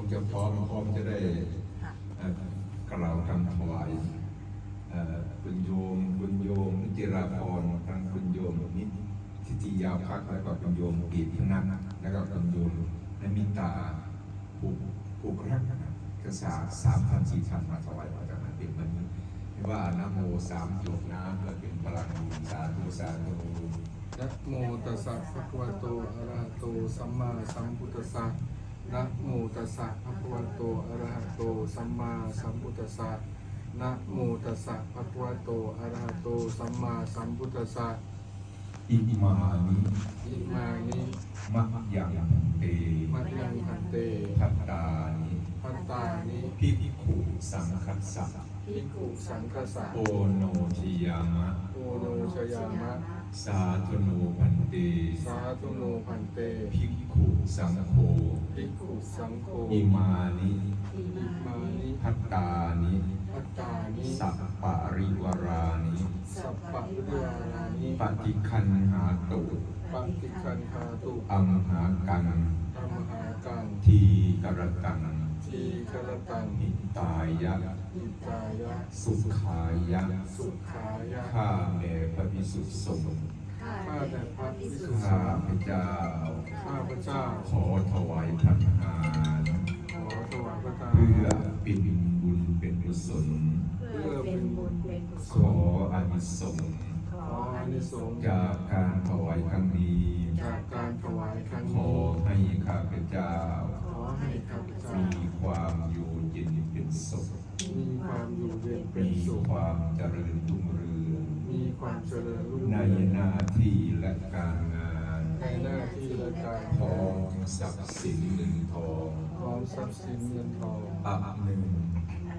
งจะพร้อมพร้อมจะได้เอ่อกล่าวคำถวายเอ่อคุณโยมคุณโยมนิติราพรทางคุณโยมนิทิติยาพักแล้วก็คุณโยมกีพนัทแล้วก็คุณโยมนมิตาผูกผูกรักนะครับกษาสามพันสี่พันมาถวายพระเจ้าแผ่นดินวันนี้ไม่ว่านะโมสามหยกน้ำเพื่อเป็นพลังบุญสาธุสาธุนะโมตัสสะภะคะวะโตอะระหะโตสัมมาสัมพุทธัสสะ นะโมตัสสะภะคะวะโตอะระหะโตสัมมาสัมพุทธัสสะนะโมตัสสะภะคะวะโตอะระหะโตสัมมาสัมพุทธัสสะอิมานิอิมานิมะยังเตมัจยังพันเตพัตตานิพัตตานิพิภิกขุสังคัสสะภิกขุสังฆสะโอโนทิยามะโอโนชยามะ สาธุโนพันเตสาธุโนพันเตภิกขุสังโฆภิกขุสังโฆอิมานิอิมานิพัตตานิพัตตานิสัพปะริวารานิสัพพะวิญาณานิปฏิคันหาตุปฏิคันหาตุอัมหากังธรรมหากังทีกรตังทีครตังนิตายะอิตายะ สุขายะ สุขายะข้าแด่พระพิสุทธิสงฆ์ ข้าแต่พระพิสุข้าพเจ้า ข้าพเจ้า ขอถวายทหารขอถวายพระทานเพื่อเป็นบุญเป็นกุศลเพื่อเป็นบุญเป็นกุศขลออานิสงส์ขออานิสงส์จากการถวายครั้งนี้ จากการถวายครั้งขอนี้ให้ข้าพเจ้า ขอให้ข้าพเจ้า มีความอยู่เย็นเป็นสุข มีความอยู่เย็นเป็นมีสุข ความเจริญรุ่งเรืองมี ความเจริญรุ่งในเรืองหน้าที่และการงาน ในหน้าที่และการทองทรัพย์สินเงินทองพร้อมทรัพย์สินเงินทองอันหนึ่ง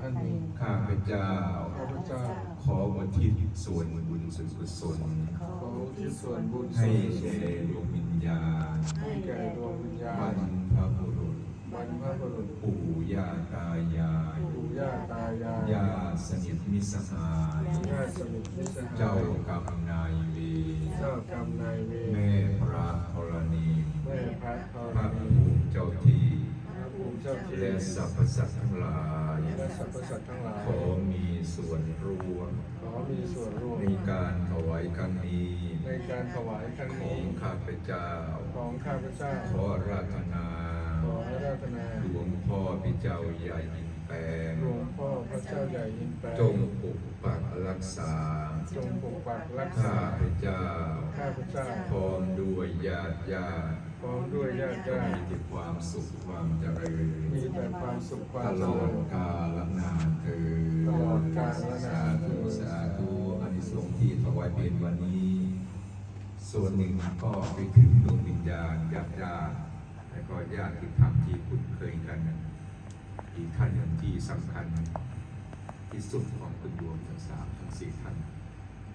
อันหนึ่งข้าพเจ้า ข้าพเจ้าขออุทิศส่วนบุญส่วนกุศลขออุที่ส่วนบุญให้ส่วนกุศแด่ลดวงวิญญาณให้แก่ดวงวิญญาบรณรพบุรุษ บรรพบุรุษปู่ย่าตายายปู่ย่าตายายญาติสนิทมิตรสหายญาติสนิทมิตรสหายเจ้ากรรมนายเวรเจ้ากรรมนายเวรแม่พระธรณีแม่พระธพรระณีภูมิเจ้าที่พระภูมิเจ้าที่และสรรพสัตว์ทั้งหลายและสรรพสัตว์ทั้งหลายขอมีส่วนร่วมขอมีส่วนร่วมในการถวายครั้งนี้ในการถวายครั้งขอนี้งข้าพเจ้าของข้าพเจ้าขออาราธนาข ออาราธนาหลวงพ่อพิเจ้าใหญ่อินแปลงหลวงพ่อพระเจ้าใหญ่ยินแปลจงปกปักรักษาจงปกปักรักข้าษาพเจ้าข้าพเจ้าพร้อมด้วยญาติญาติพร้อมด้วยญาติญามีติแต่ความสุขความเจริญมีแต่ความสุขควาตมลเจอริดญกาลนานเถิดตลอดกาลนานสาธุสาธุอานิสงส์ที่ถวายเป็นวันนี้ ส่วนหนึ่งก็ไปถึงดวงวิญญาณญาติญาติ และก็ญาติที่ทำที่คุ้นเคยกันอีกท่านหนึ่งที่สำคัญที่สุดของคุณโยมทั้งสามทั้งสี่ท่าน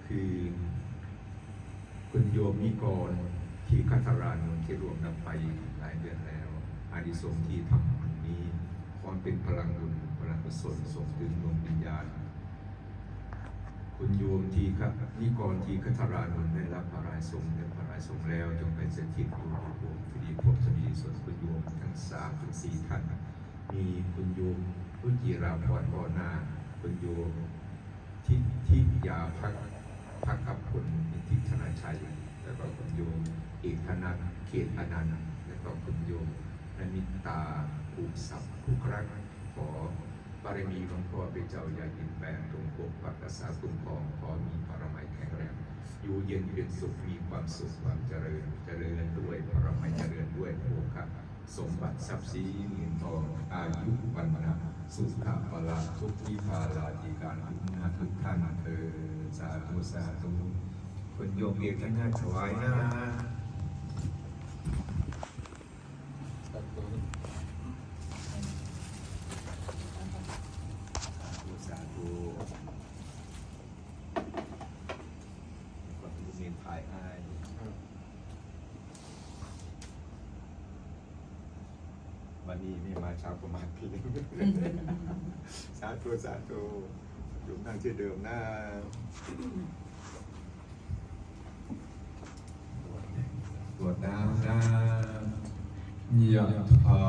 คือคุณโยมนิกรที่คัทรานนที่รวมนำไปหลายเดือนแล้ว อานิสงส์ที่ทำวันนี้ความเป็นพลังบุญพลังกุศลส่งถึงดวงวิญญาณ คุณโยมทีครับนิกรทีคัทรานนท์ได้รับพระราชสงฆ์ได้พระราชสงฆ์แล้วจงไปสถิตอยู่ในภูมิที่ดีภพสมีส่วนคุณโยมทั้งสามถึงสี่ท่าน มีคุณโยมพุจิราพรก่อหน้าคุณโยมทิทิยาพักพักกับคุณนิติธนาชัยแล้วก็คุณโยมเอกธนันท์เขตอนันต์แล้วก็คุณโยมนมิตาภูมิศัพท์ผู้ครั้งขอ บารมีหลวงพ่อเป็นเจ้าใหญ่ยินแปลงจงปกปักรักษาคุ้มครองขอมีปรมัยแข็งแรงอยู่เย็นเป็นสุขมีความสุขความเจริญเจริญด้วยปรมัยเจริญด้วยโภคะสมบัติทรัพย์สินเงินทองอายุวันนะสุขภาละทุกที่พาลาธิการทุกนาทุกท่านเธอสาธุสาธุคุณโยมเอกท่านน่าถวายนะ ตัดตัวนี้ สาธุสาธุก็ดูเมนภายอาย ครับ วันนี้ไม่มาเช้าประมาณพีสาธุสาธุอยู่นั่งที่เดิมนะตรวจน้ำนะยะถา